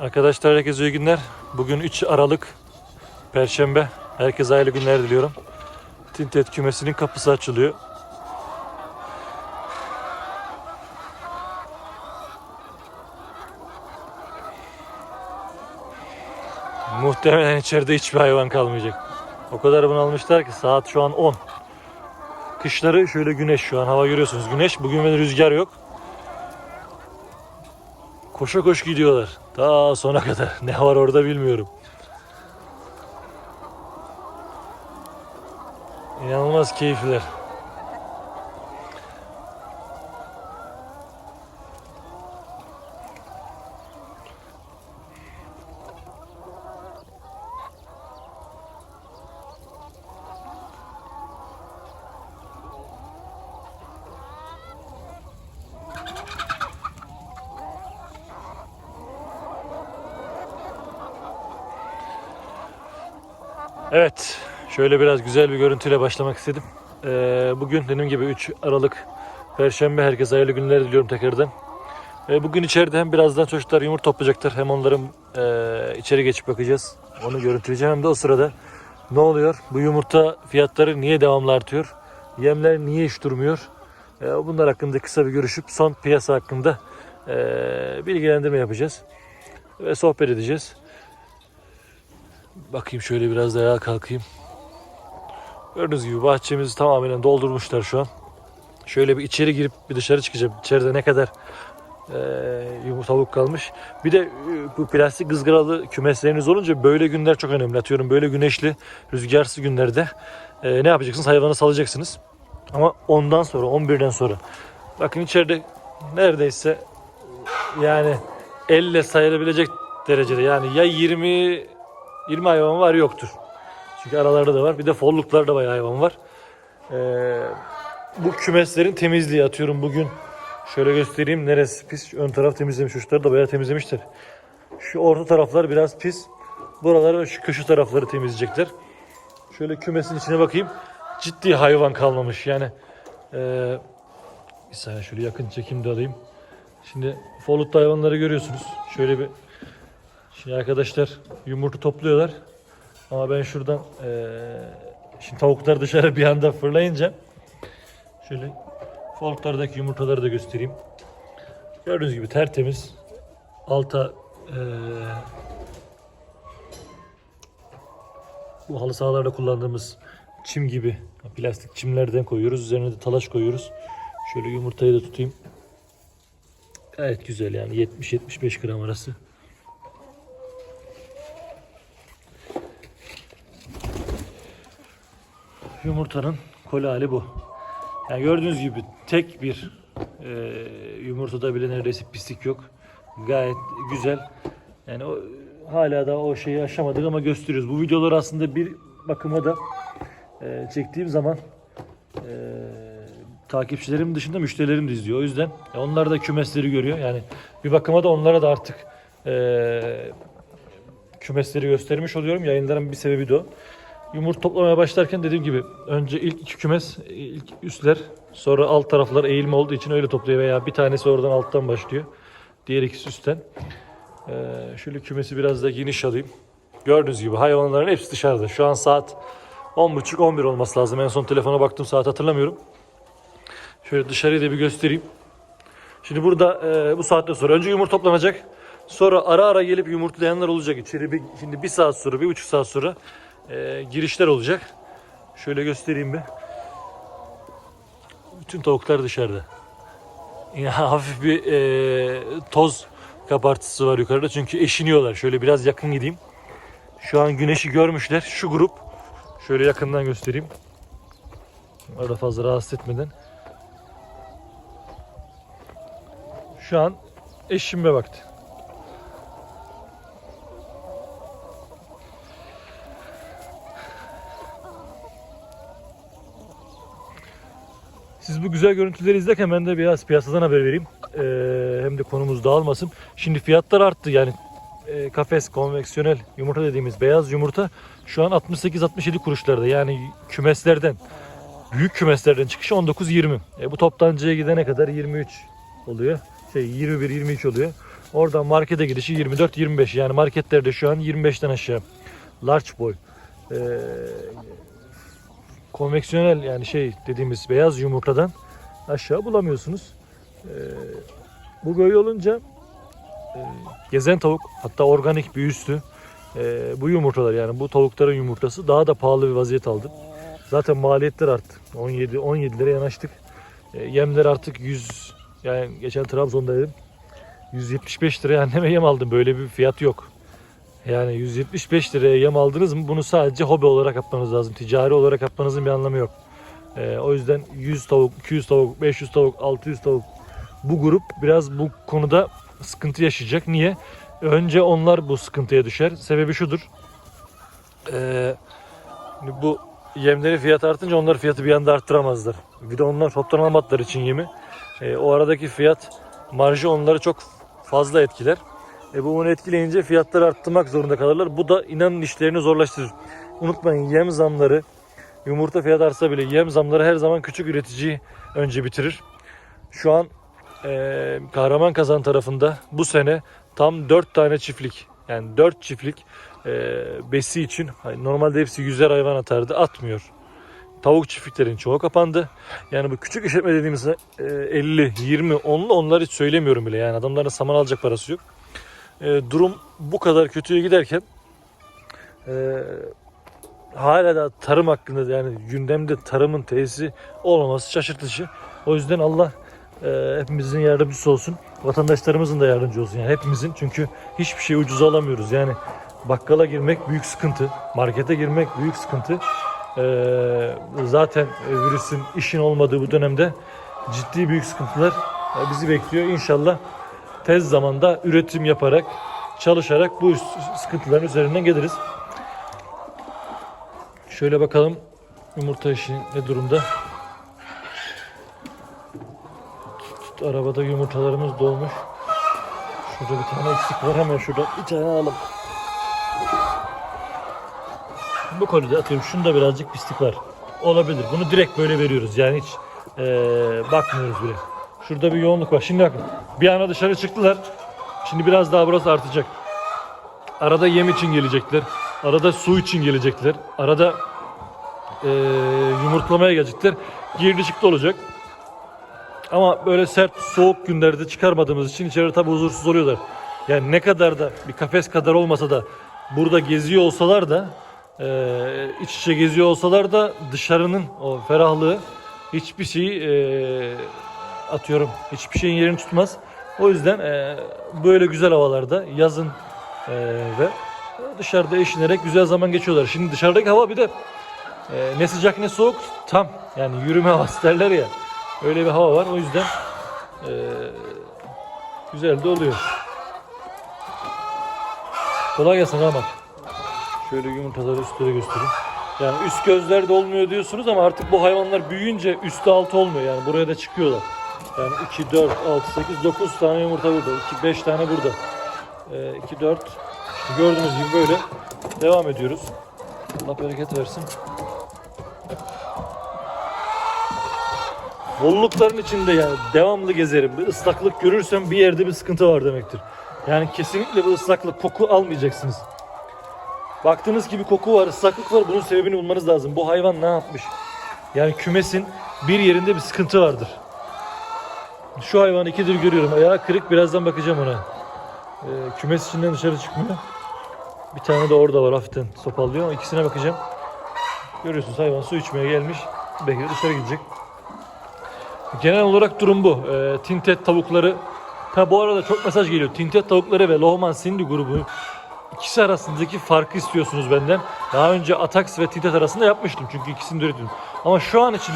Arkadaşlar herkese iyi günler. Bugün 3 Aralık Perşembe. Herkese hayırlı günler diliyorum. Tintet kümesinin kapısı açılıyor. Muhtemelen içeride hiçbir hayvan kalmayacak. O kadar bunalmışlar ki saat şu an 10. Kışları şöyle güneş şu an hava görüyorsunuz. Güneş bugün ve rüzgar yok. Koşa koş gidiyorlar. Ta sona kadar. Ne var orada bilmiyorum. İnanılmaz keyifliler. Evet, şöyle biraz güzel bir görüntüyle başlamak istedim. Ee, bugün dediğim gibi 3 Aralık Perşembe. Herkese hayırlı günler diliyorum tekrardan. Ee, bugün içeride hem birazdan çocuklar yumurta toplayacaklar hem onların e, içeri geçip bakacağız. Onu görüntüleyeceğim hem de o sırada ne oluyor? Bu yumurta fiyatları niye devamlı artıyor? Yemler niye hiç durmuyor? Ee, bunlar hakkında kısa bir görüşüp son piyasa hakkında e, bilgilendirme yapacağız. Ve sohbet edeceğiz. Bakayım şöyle biraz daha kalkayım. Gördüğünüz gibi bahçemizi tamamen doldurmuşlar şu an. Şöyle bir içeri girip bir dışarı çıkacağım. İçeride ne kadar e, yumurta tavuk kalmış. Bir de e, bu plastik ızgaralı kümesleriniz olunca böyle günler çok önemli. Atıyorum böyle güneşli, rüzgarsız günlerde e, ne yapacaksınız? Hayvanı salacaksınız. Ama ondan sonra, 11'den sonra. Bakın içeride neredeyse yani elle sayılabilecek derecede yani ya 20 20 hayvan var yoktur. Çünkü aralarda da var. Bir de folluklarda bayağı hayvan var. Ee, bu kümeslerin temizliği atıyorum bugün. Şöyle göstereyim neresi pis. Ön taraf temizlemiş. Uçları da bayağı temizlemişler. Şu orta taraflar biraz pis. Buraları şu köşe tarafları temizleyecekler. Şöyle kümesin içine bakayım. Ciddi hayvan kalmamış. Yani ee, bir saniye şöyle yakın çekim de alayım. Şimdi follukta hayvanları görüyorsunuz. Şöyle bir Şimdi arkadaşlar yumurta topluyorlar. Ama ben şuradan eee, şimdi tavuklar dışarı bir anda fırlayınca şöyle folklardaki yumurtaları da göstereyim. Gördüğünüz gibi tertemiz. Alta eee, bu halı sahalarda kullandığımız çim gibi plastik çimlerden koyuyoruz. Üzerine de talaş koyuyoruz. Şöyle yumurtayı da tutayım. Gayet güzel yani 70-75 gram arası. Yumurtanın koli hali bu. Yani gördüğünüz gibi tek bir e, yumurtada bile neredeyse pislik yok. Gayet güzel. Yani o, hala da o şeyi aşamadık ama gösteriyoruz. Bu videoları aslında bir bakıma da e, çektiğim zaman e, takipçilerim dışında müşterilerim de izliyor. O yüzden e, onlar da kümesleri görüyor. Yani bir bakıma da onlara da artık e, kümesleri göstermiş oluyorum. Yayınların bir sebebi de o. Yumurta toplamaya başlarken dediğim gibi önce ilk iki kümes, ilk üstler, sonra alt taraflar eğilme olduğu için öyle topluyor veya bir tanesi oradan alttan başlıyor. Diğer ikisi üstten. Ee, şöyle kümesi biraz da geniş alayım. Gördüğünüz gibi hayvanların hepsi dışarıda. Şu an saat 10.30-11 olması lazım. En son telefona baktım saat hatırlamıyorum. Şöyle dışarıyı da bir göstereyim. Şimdi burada e, bu saatten sonra önce yumurta toplanacak. Sonra ara ara gelip yumurtlayanlar olacak. İçeri bir, şimdi bir saat sonra, bir buçuk saat sonra e, girişler olacak. Şöyle göstereyim bir. Bütün tavuklar dışarıda. Ya hafif bir e, toz kabartısı var yukarıda çünkü eşiniyorlar. Şöyle biraz yakın gideyim. Şu an güneşi görmüşler. Şu grup şöyle yakından göstereyim. Orada fazla rahatsız etmeden. Şu an eşinme vakti. Siz bu güzel görüntüleri izlerken ben de biraz piyasadan haber vereyim. Ee, hem de konumuz dağılmasın. Şimdi fiyatlar arttı yani e, kafes konveksiyonel yumurta dediğimiz beyaz yumurta şu an 68-67 kuruşlarda yani kümeslerden büyük kümeslerden çıkışı 19-20. E, bu toptancıya gidene kadar 23 oluyor. Şey 21-23 oluyor. Oradan markete gidişi 24-25 yani marketlerde şu an 25'ten aşağı. Large boy. Ee, konveksiyonel yani şey dediğimiz beyaz yumurtadan aşağı bulamıyorsunuz. Ee, bu böyle olunca e, gezen tavuk hatta organik bir üstü e, bu yumurtalar yani bu tavukların yumurtası daha da pahalı bir vaziyet aldı. Zaten maliyetler arttı. 17 17 liraya yanaştık. E, yemler artık 100 yani geçen Trabzon'daydım. 175 liraya anneme yem aldım. Böyle bir fiyat yok. Yani 175 liraya yem aldınız mı bunu sadece hobi olarak yapmanız lazım. Ticari olarak yapmanızın bir anlamı yok. Ee, o yüzden 100 tavuk, 200 tavuk, 500 tavuk, 600 tavuk bu grup biraz bu konuda sıkıntı yaşayacak. Niye? Önce onlar bu sıkıntıya düşer. Sebebi şudur. Ee, bu yemleri fiyat artınca onlar fiyatı bir anda arttıramazlar. Bir de onlar toptan almadıkları için yemi. Ee, o aradaki fiyat marjı onları çok fazla etkiler. E bu onu etkileyince fiyatları arttırmak zorunda kalırlar. Bu da inanın işlerini zorlaştırır. Unutmayın yem zamları yumurta fiyat artsa bile yem zamları her zaman küçük üreticiyi önce bitirir. Şu an e, Kahraman Kazan tarafında bu sene tam 4 tane çiftlik yani 4 çiftlik e, besi için hani normalde hepsi yüzer hayvan atardı atmıyor. Tavuk çiftliklerin çoğu kapandı. Yani bu küçük işletme dediğimiz e, 50, 20, 10'lu onları hiç söylemiyorum bile. Yani adamların saman alacak parası yok. E, durum bu kadar kötüye giderken e, hala da tarım hakkında yani gündemde tarımın tesisi olmaması şaşırtıcı. O yüzden Allah e, hepimizin yardımcısı olsun. Vatandaşlarımızın da yardımcı olsun. Yani hepimizin çünkü hiçbir şey ucuza alamıyoruz. Yani bakkala girmek büyük sıkıntı. Markete girmek büyük sıkıntı. E, zaten virüsün işin olmadığı bu dönemde ciddi büyük sıkıntılar e, bizi bekliyor. İnşallah tez zamanda üretim yaparak, çalışarak bu sıkıntıların üzerinden geliriz. Şöyle bakalım yumurta işi ne durumda. Arabada yumurtalarımız dolmuş. Şurada bir tane eksik var hemen şurada bir tane alalım. Bu kolide atıyorum şunda birazcık pislik var. Olabilir. Bunu direkt böyle veriyoruz. Yani hiç eee, bakmıyoruz bile. Şurada bir yoğunluk var. Şimdi bakın. Bir ana dışarı çıktılar. Şimdi biraz daha burası artacak. Arada yem için gelecekler. Arada su için gelecekler. Arada eee yumurtlamaya gelecekler. Girdi çıktı olacak. Ama böyle sert soğuk günlerde çıkarmadığımız için içeri tabi huzursuz oluyorlar. Yani ne kadar da bir kafes kadar olmasa da burada geziyor olsalar da eee iç içe geziyor olsalar da dışarının o ferahlığı hiçbir şey eee, atıyorum hiçbir şeyin yerini tutmaz. O yüzden eee, böyle güzel havalarda yazın eee, ve dışarıda eşinerek güzel zaman geçiyorlar. Şimdi dışarıdaki hava bir de eee, ne sıcak ne soğuk tam yani yürüme havası derler ya. Öyle bir hava var. O yüzden eee, güzel de oluyor. Kolay gelsin Rahman. Şöyle yumurtaları üstleri göstereyim. Yani üst gözler de olmuyor diyorsunuz ama artık bu hayvanlar büyüyünce üstü altı olmuyor. Yani buraya da çıkıyorlar. Yani 2, 4, 6, 8, 9 tane yumurta burada. 2, 5 tane burada. Ee, 2, 4. İşte gördüğünüz gibi böyle devam ediyoruz. Allah bereket versin. Bollukların içinde yani devamlı gezerim. Bir ıslaklık görürsem bir yerde bir sıkıntı var demektir. Yani kesinlikle bu ıslaklık koku almayacaksınız. Baktığınız gibi koku var, ıslaklık var. Bunun sebebini bulmanız lazım. Bu hayvan ne yapmış? Yani kümesin bir yerinde bir sıkıntı vardır. Şu hayvanı ikidir görüyorum. Ayağı kırık. Birazdan bakacağım ona. Ee, kümes içinden dışarı çıkmıyor. Bir tane de orada var hafiften sopallıyor. İkisine bakacağım. Görüyorsunuz hayvan su içmeye gelmiş. Belki dışarı gidecek. Genel olarak durum bu. Ee, tintet tavukları Ha bu arada çok mesaj geliyor. Tintet tavukları ve Lohman Cindy grubu ikisi arasındaki farkı istiyorsunuz benden. Daha önce Atax ve Tintet arasında yapmıştım çünkü ikisini de üretiyordum. Ama şu an için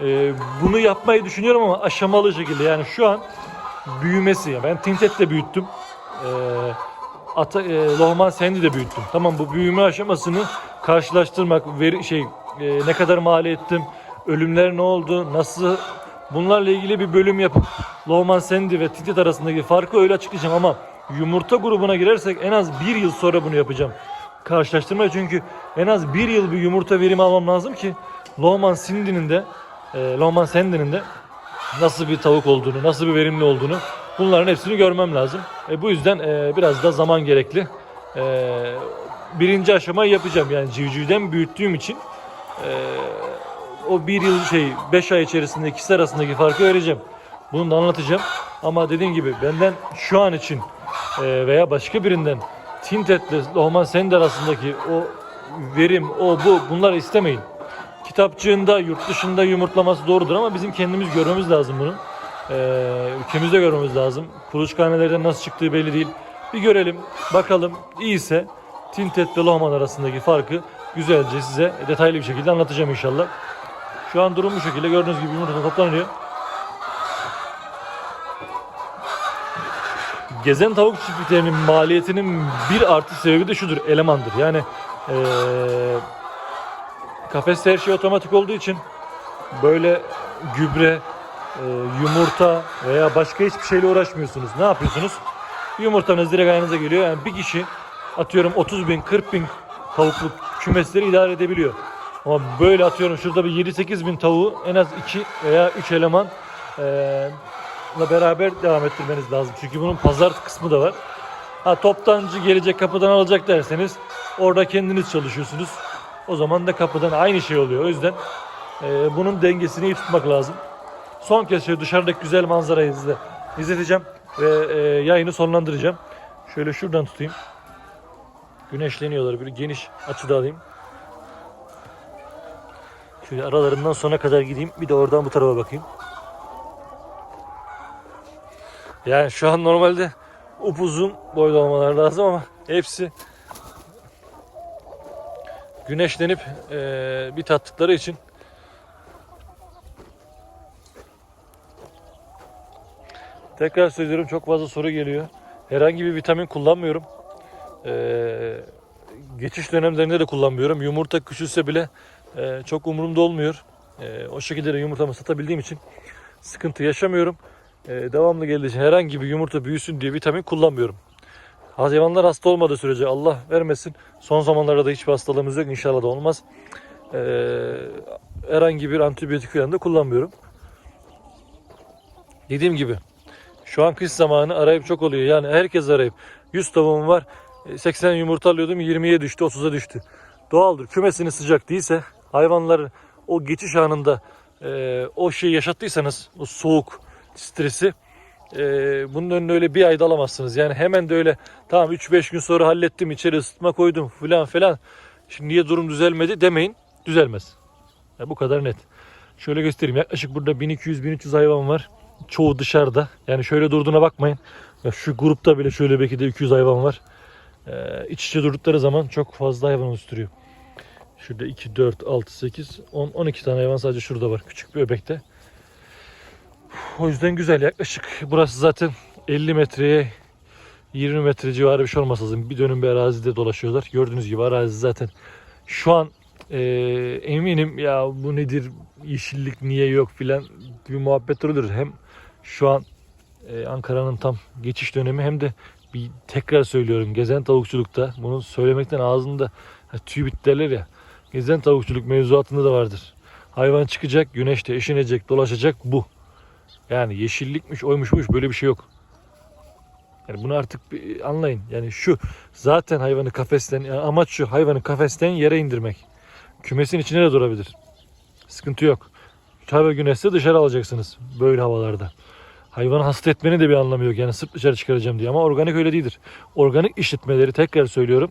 e, bunu yapmayı düşünüyorum ama aşamalı şekilde. Yani şu an büyümesi. Yani ben Tintet de büyüttüm. E, Ata, e, Lohman Cindy de büyüttüm. Tamam bu büyüme aşamasını karşılaştırmak, veri, şey e, ne kadar mal ettim, ölümler ne oldu, nasıl bunlarla ilgili bir bölüm yapıp Lohman Sandy ve Titit arasındaki farkı öyle açıklayacağım ama yumurta grubuna girersek en az bir yıl sonra bunu yapacağım. Karşılaştırma çünkü en az bir yıl bir yumurta verimi almam lazım ki Lohman Cindy'nin de e, Lohman Sandy'nin de nasıl bir tavuk olduğunu, nasıl bir verimli olduğunu Bunların hepsini görmem lazım. E, bu yüzden e, biraz da zaman gerekli. E, birinci aşamayı yapacağım. Yani civcivden büyüttüğüm için e, o bir yıl şey 5 ay içerisinde ikisi arasındaki farkı vereceğim. Bunu da anlatacağım. Ama dediğim gibi benden şu an için e, veya başka birinden Tintet'le Lohman Send arasındaki o verim, o bu bunları istemeyin. Kitapçığında, yurt dışında yumurtlaması doğrudur ama bizim kendimiz görmemiz lazım bunu. Ee, ülkemizde görmemiz lazım. Kuluçkanelerden nasıl çıktığı belli değil. Bir görelim, bakalım. İyiyse Tintet ve Lohman arasındaki farkı güzelce size detaylı bir şekilde anlatacağım inşallah. Şu an durum bu şekilde. Gördüğünüz gibi yumurta toplanıyor. Gezen tavuk çiftliklerinin maliyetinin bir artı sebebi de şudur. Elemandır. Yani eee kafeste her şey otomatik olduğu için böyle gübre, e, yumurta veya başka hiçbir şeyle uğraşmıyorsunuz. Ne yapıyorsunuz? Yumurtanız direkt ayağınıza geliyor. Yani bir kişi atıyorum 30 bin, 40 bin tavukluk kümesleri idare edebiliyor. Ama böyle atıyorum şurada bir 7-8 bin tavuğu en az 2 veya 3 eleman e, la beraber devam ettirmeniz lazım. Çünkü bunun pazar kısmı da var. Ha toptancı gelecek kapıdan alacak derseniz orada kendiniz çalışıyorsunuz. O zaman da kapıdan aynı şey oluyor. O yüzden e, bunun dengesini iyi tutmak lazım. Son kez şöyle dışarıdaki güzel manzarayı size izleteceğim ve e, yayını sonlandıracağım. Şöyle şuradan tutayım. Güneşleniyorlar. Bir geniş açıda alayım. Şöyle aralarından sona kadar gideyim. Bir de oradan bu tarafa bakayım. Yani şu an normalde upuzun boyda olmaları lazım ama hepsi güneşlenip eee, bir tattıkları için tekrar söylüyorum çok fazla soru geliyor. Herhangi bir vitamin kullanmıyorum. Eee, geçiş dönemlerinde de kullanmıyorum. Yumurta küçülse bile eee, çok umurumda olmuyor. Eee, o şekilde de yumurtamı satabildiğim için sıkıntı yaşamıyorum. Eee, devamlı geldiği için herhangi bir yumurta büyüsün diye vitamin kullanmıyorum. Hayvanlar hasta olmadığı sürece Allah vermesin. Son zamanlarda da hiçbir hastalığımız yok. İnşallah da olmaz. Ee, herhangi bir antibiyotik falan da kullanmıyorum. Dediğim gibi şu an kış zamanı arayıp çok oluyor. Yani herkes arayıp 100 tavuğum var. e, 80 yumurta alıyordum 20'ye düştü 30'a düştü. Doğaldır. Kümesiniz sıcak değilse hayvanlar o geçiş anında e, o şeyi yaşattıysanız o soğuk stresi e, bunun önüne öyle bir ayda alamazsınız. Yani hemen de öyle tamam 3-5 gün sonra hallettim içeri ısıtma koydum filan filan. Şimdi niye durum düzelmedi demeyin. Düzelmez. Ya bu kadar net. Şöyle göstereyim. Yaklaşık burada 1200-1300 hayvan var. Çoğu dışarıda. Yani şöyle durduğuna bakmayın. Ya şu grupta bile şöyle belki de 200 hayvan var. Ee, iç içe durdukları zaman çok fazla hayvan oluşturuyor. Şurada 2, 4, 6, 8, 10, 12 tane hayvan sadece şurada var. Küçük bir öbekte. O yüzden güzel. Yaklaşık burası zaten 50 metreye 20 metre civarı bir şey olması lazım. Bir dönüm bir arazide dolaşıyorlar. Gördüğünüz gibi arazi zaten şu an e, eminim ya bu nedir yeşillik niye yok filan bir muhabbetler olur. Hem şu an e, Ankara'nın tam geçiş dönemi hem de bir tekrar söylüyorum gezen tavukçulukta bunu söylemekten ağzında tüy derler ya gezen tavukçuluk mevzuatında da vardır. Hayvan çıkacak, güneşte eşinecek, dolaşacak bu. Yani yeşillikmiş, oymuş buymuş böyle bir şey yok. Yani bunu artık bir anlayın. Yani şu zaten hayvanı kafesten yani amaç şu hayvanı kafesten yere indirmek. Kümesin içine de durabilir. Sıkıntı yok. Hava güneşse dışarı alacaksınız böyle havalarda. Hayvanı hasta etmenin de bir anlamı yok. Yani sırf dışarı çıkaracağım diye ama organik öyle değildir. Organik işletmeleri tekrar söylüyorum.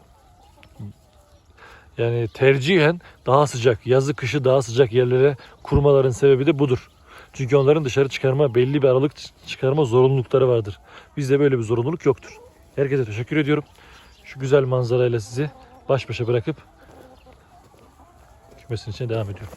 Yani tercihen daha sıcak, yazı kışı daha sıcak yerlere kurmaların sebebi de budur. Çünkü onların dışarı çıkarma, belli bir aralık çıkarma zorunlulukları vardır. Bizde böyle bir zorunluluk yoktur. Herkese teşekkür ediyorum. Şu güzel manzarayla sizi baş başa bırakıp kümesin içine devam ediyorum.